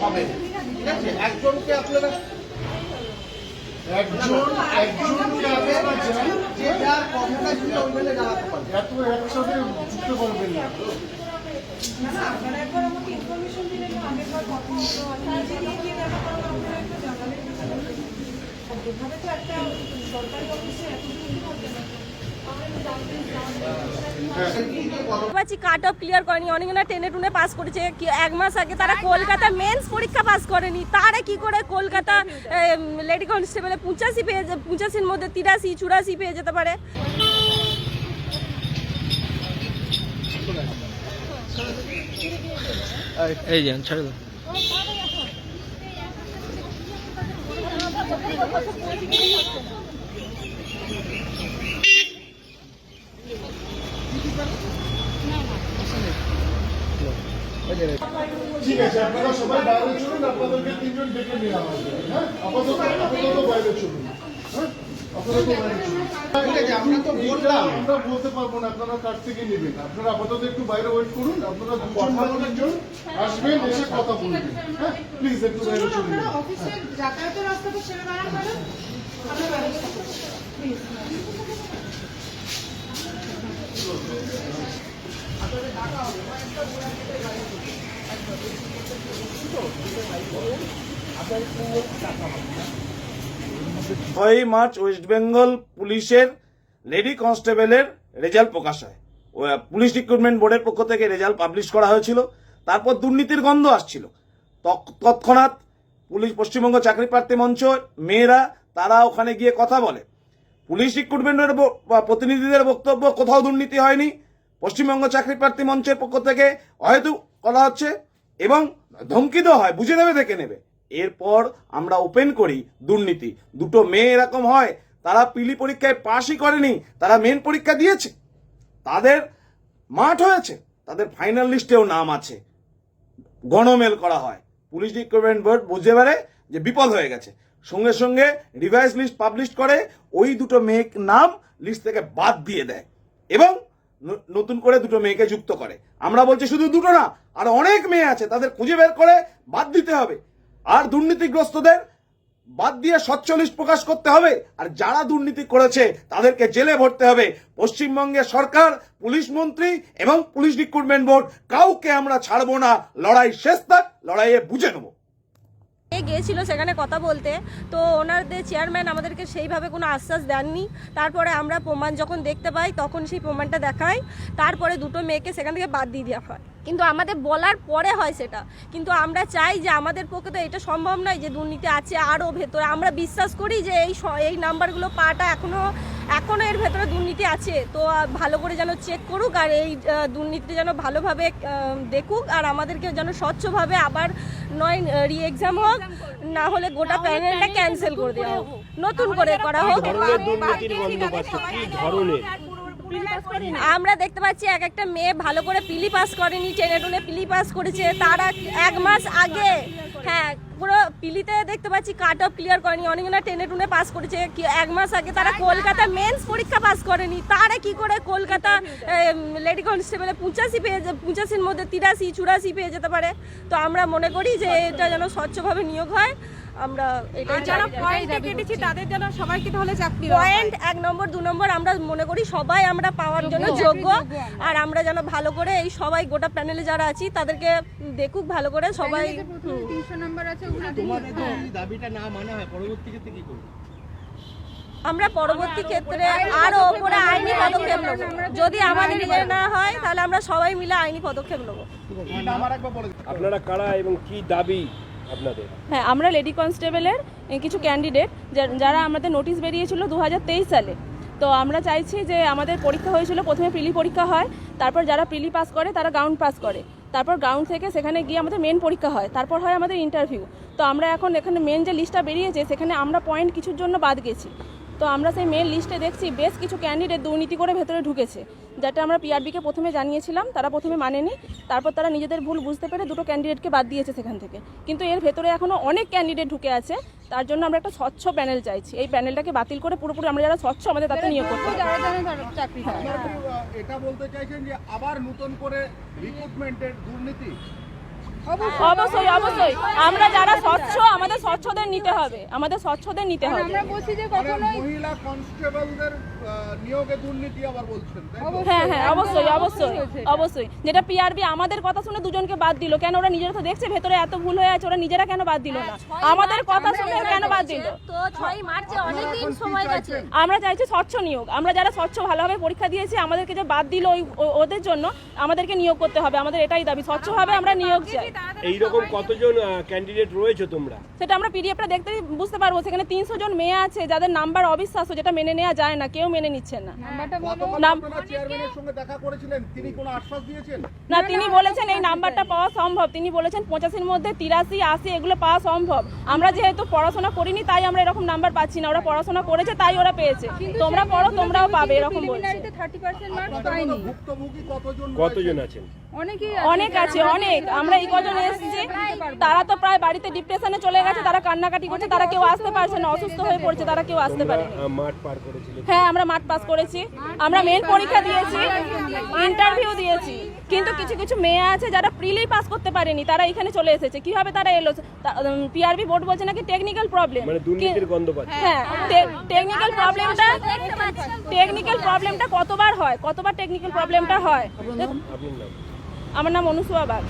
পাবেন ঠিক আছে? একজনকে আপনারা একজন একজনকে আপনারা চান যে যার কথাটা শুনে ওই জানাতে পারবেন। এত একসাথে যুক্ত করবেন না। আপনারা একবার আমাকে ইনফরমেশন দিলেন কথা তো একটা সরকারি অফিসে এতদিন হবে না পাচ্ছি কাট অফ ক্লিয়ার করেনি। অনেক টেনে টুনে পাস করেছে। এক মাস আগে তারা কলকাতা মেন্স পরীক্ষা পাস করেনি। তারা কি করে কলকাতা লেডি কনস্টেবলে পঁচাশি পেয়ে পঁচাশির মধ্যে তিরাশি, চুরাশি পেয়ে যেতে পারে। এই যান ছেড়ে দাও। ঠিক আছে আপনারা সবাই বাইরে চলুন আপনাদেরকে তিনজন ডেকে নিয়ে হ্যাঁ? আপাতত আপাতত বাইরে চলুন। হ্যাঁ? আপাতত বাইরে চলুন। ঠিক আছে আমরা তো বললাম। আমরা বলতে পারব না আপনারা কার থেকে নেবেন? আপনারা আপাতত একটু বাইরে ওয়েট করুন আপনারা দুজন বা তিনজন আসবেন এসে কথা বলবেন। হ্যাঁ? প্লিজ একটু বাইরে চলুন অফিসের যাতায়াতের রাস্তাটা ছেড়ে দাঁড়ান ম্যাডাম। আপনার ব্যবস্থা প্লিজ ছয়ই মার্চ ওয়েস্ট বেঙ্গল পুলিশের লেডি কনস্টেবলের রেজাল্ট প্রকাশ হয়। পুলিশ রিক্রুটমেন্ট বোর্ডের পক্ষ থেকে রেজাল্ট পাবলিশ করা হয়েছিল। তারপর দুর্নীতির গন্ধ আসছিল। তৎ- তৎক্ষণাৎ পুলিশ পশ্চিমবঙ্গ চাকরি প্রার্থী মঞ্চ মেয়েরা, তারা ওখানে গিয়ে কথা বলে। পুলিশ রিক্রুটমেন্টের প্রতিনিধিদের বক্তব্য, কোথাও দুর্নীতি হয়নি। পশ্চিমবঙ্গ চাকরি প্রার্থী মঞ্চের পক্ষ থেকে হয়তো করা হচ্ছে এবং ধমকি দেওয়া হয়, বুঝে নেবে দেখে নেবে। এরপর আমরা ওপেন করি দুর্নীতি। দুটো মেয়ে এরকম হয়, তারা পিলি পরীক্ষায় পাশই করেনি, তারা মেন পরীক্ষা দিয়েছে। তাদের মাঠ হয়েছে, তাদের ফাইনাল লিস্টেও নাম আছে। গণমেল করা হয়। পুলিশ রিক্রুটমেন্ট বোর্ড বুঝতে পারে যে বিপদ হয়ে গেছে। সঙ্গে সঙ্গে রিভাইস লিস্ট পাবলিশ করে ওই দুটো মেয়ে নাম লিস্ট থেকে বাদ দিয়ে দেয়। এবং নতুন করে দুটো মেয়েকে যুক্ত করে। আমরা বলছি শুধু দুটো না, আর অনেক মেয়ে আছে, তাদের খুঁজে বের করে বাদ দিতে হবে। আর দুর্নীতিগ্রস্তদের বাদ দিয়ে স্বচ্ছ প্রকাশ করতে হবে, আর যারা দুর্নীতি করেছে, তাদেরকে জেলে ভরতে হবে। পশ্চিমবঙ্গের সরকার, পুলিশ মন্ত্রী এবং পুলিশ রিক্রুটমেন্ট বোর্ড কাউকে আমরা ছাড়বো না, লড়াই শেষ থাক, লড়াইয়ে বুঝে নেব। গিয়েছিল সেখানে কথা বলতে, তো ওনাদের চেয়ারম্যান আমাদেরকে সেইভাবে কোনো আশ্বাস দেননি। তারপরে আমরা প্রমাণ যখন দেখতে পাই, তখন সেই প্রমাণটা দেখাই। তারপরে দুটো মেয়েকে সেখান থেকে বাদ দিয়ে দেওয়া হয়। কিন্তু আমাদের বলার পরে হয় সেটা। কিন্তু আমরা চাই যে আমাদের পক্ষে তো এটা সম্ভব নয় যে দুর্নীতি আছে আরও ভেতরে। আমরা বিশ্বাস করি যে এই এই নাম্বারগুলো পাটা এখনও এখনও এর ভেতরে দুর্নীতি আছে তো ভালো করে যেন চেক করুক আর এই দুর্নীতি যেন ভালোভাবে দেখুক আর আমাদেরকে যেন স্বচ্ছভাবে আবার নয় রি এক্সাম হোক না হলে গোটা প্যানেলটা ক্যান্সেল করে দেওয়া হোক। নতুন করে করা হোক। আমরা দেখতে পাচ্ছি এক একটা মেয়ে ভালো করে পিলি পাস করেনি টেনে টুনে পিলি পাস করেছে তারা এক মাস আগে। হ্যাঁ পুরো পিলিতে দেখতে পাচ্ছি কাট অফ ক্লিয়ার করেনি অনেক না টেনে টুনে পাস করেছে কি এক মাস আগে তারা কলকাতা মেন্স পরীক্ষা পাস করেনি তারা কি করে কলকাতা লেডি কনস্টেবলে পঁচাশি পেয়ে যে- পঁচাশির মধ্যে তিরাশি চুরাশি পেয়ে যেতে পারে তো আমরা মনে করি যে এটা যেন স্বচ্ছভাবে নিয়োগ হয় আমরা এটা যারা পয়েন্টে কেটেছি তাদের যেন সবাইকে তাহলে চাকরি পয়েন্ট এক নম্বর দু নম্বর আমরা মনে করি সবাই আমরা পাওয়ার জন্য যোগ্য আর আমরা যেন ভালো করে এই সবাই গোটা প্যানেলে যারা আছি তাদেরকে দেখুক ভালো করে সবাই তিনশো নাম্বার আছে তোমাদের যদি দাবিটা না মানা হয় পরবর্তী ক্ষেত্রে কি করবে আমরা পরবর্তী ক্ষেত্রে আরও ওপরে আইনি পদক্ষেপ নেব। যদি আমাদের ইয়ে না হয় তাহলে আমরা সবাই মিলে আইনি পদক্ষেপ নেব। আপনারা কারা এবং কি দাবি আপনাদের? হ্যাঁ আমরা লেডি কনস্টেবলের কিছু ক্যান্ডিডেট যারা আমাদের নোটিশ বেরিয়েছিল দু হাজার তেইশ সালে। তো আমরা চাইছি যে আমাদের পরীক্ষা হয়েছিল প্রথমে প্রিলি পরীক্ষা হয় তারপর যারা প্রিলি পাস করে তারা গ্রাউন্ড পাস করে। তারপর গ্রাউন্ড থেকে সেখানে গিয়ে আমাদের মেন পরীক্ষা হয়। তারপর হয় আমাদের ইন্টারভিউ তো আমরা এখন এখানে মেন যে লিস্টটা বেরিয়েছে, সেখানে আমরা পয়েন্ট কিছুর জন্য বাদ গেছি। তো আমরা সেই মেন লিস্টে দেখছি বেশ কিছু ক্যান্ডিডেট দুর্নীতি করে ভেতরে ঢুকেছে যেটা আমরা পিআরবিকে প্রথমে জানিয়েছিলাম তারা প্রথমে মানেনি তারপর তারা নিজেদের ভুল বুঝতে পেরে দুটো ক্যান্ডিডেটকে বাদ দিয়েছে সেখান থেকে। কিন্তু এর ভেতরে এখনও অনেক ক্যান্ডিডেট ঢুকে আছে তার জন্য আমরা একটা স্বচ্ছ প্যানেল চাইছি। এই প্যানেলটাকে বাতিল করে পুরোপুরি আমরা যারা স্বচ্ছ আমাদের তাতে নিয়োগ করতে এটা বলতে চাইছেন যে আবার নতুন করে রিক্রুটমেন্টের দুর্নীতি? অবশ্যই অবশ্যই আমরা যারা স্বচ্ছ আমাদের স্বচ্ছদের নিতে হবে। আমাদের স্বচ্ছদের নিতে হবে। আমরা বলছি যে কখনোই মহিলা কনস্টেবলদের নিয়োগে দুর্নীতি আবার বলছেন হ্যাঁ হ্যাঁ অবশ্যই অবশ্যই অবশ্যই যেটা পিআরবি আমাদের কথা শুনে দুজনকে বাদ দিল। কেন ওরা নিজেরা তো দেখছে ভেতরে এত ভুল হয়ে আছে ওরা নিজেরা কেন বাদ দিল না? আমাদের কথা শুনে কেন বাদ দিল? তো ছয় মার্চে অনেকদিন সময় গেছে। আমরা চাইছি স্বচ্ছ নিয়োগ। আমরা যারা স্বচ্ছ ভালোভাবে পরীক্ষা দিয়েছি আমাদেরকে যে বাদ দিল ওই ও- ওদের জন্য আমাদেরকে নিয়োগ করতে হবে। আমাদের এটাই দাবি। স্বচ্ছভাবে আমরা নিয়োগ চাই। এইরকম কতজন ক্যান্ডিডেট রয়েছে তোমরা? সেটা আমরা পিডিএফটা দেখতেই বুঝতে পারব। সেখানে তিনশো জন মেয়ে আছে যাদের নাম্বার অবিশ্বাস্য যেটা মেনে নেওয়া যায় না। কেউ মেনে নিচ্ছে না। দিয়েছেন? না তিনি বলেছেন এই নাম্বারটা পাওয়া সম্ভব। তিনি বলেছেন পঁচাশির মধ্যে তিরাশি আশি এগুলো পাওয়া সম্ভব। আমরা যেহেতু পড়াশোনা করিনি তাই আমরা এরকম নাম্বার পাচ্ছি না। ওরা পড়াশোনা করেছে তাই ওরা পেয়েছে। তোমরা পড়ো তোমরাও পাবে এরকম বলছে। কতজন আছেন? অনেক আছে অনেক। আমরা এই কজন এসেছি। তারা তো প্রায় বাড়িতে ডিপ্রেশনে চলে গেছে তারা কান্নাকাটি করছে তারা কেউ আসতে পারছে না অসুস্থ হয়ে পড়ছে তারা কেউ আসতে পার হ্যাঁ আমরা মাঠ পাস করেছি আমরা মেন পরীক্ষা দিয়েছি ইন্টারভিউ দিয়েছি। কিন্তু কিছু কিছু মেয়ে আছে যারা প্রিলেই পাস করতে পারেনি তারা এখানে চলে এসেছে। কীভাবে তারা এলো? পিআরবি বোর্ড বলছে নাকি টেকনিক্যাল প্রবলেম মানে পাচ্ছে। হ্যাঁ টেকনিক্যাল প্রবলেমটা টেকনিক্যাল প্রবলেমটা কতবার হয়? কতবার টেকনিক্যাল প্রবলেমটা হয়? আমার নাম অনুসুয়া বাগ।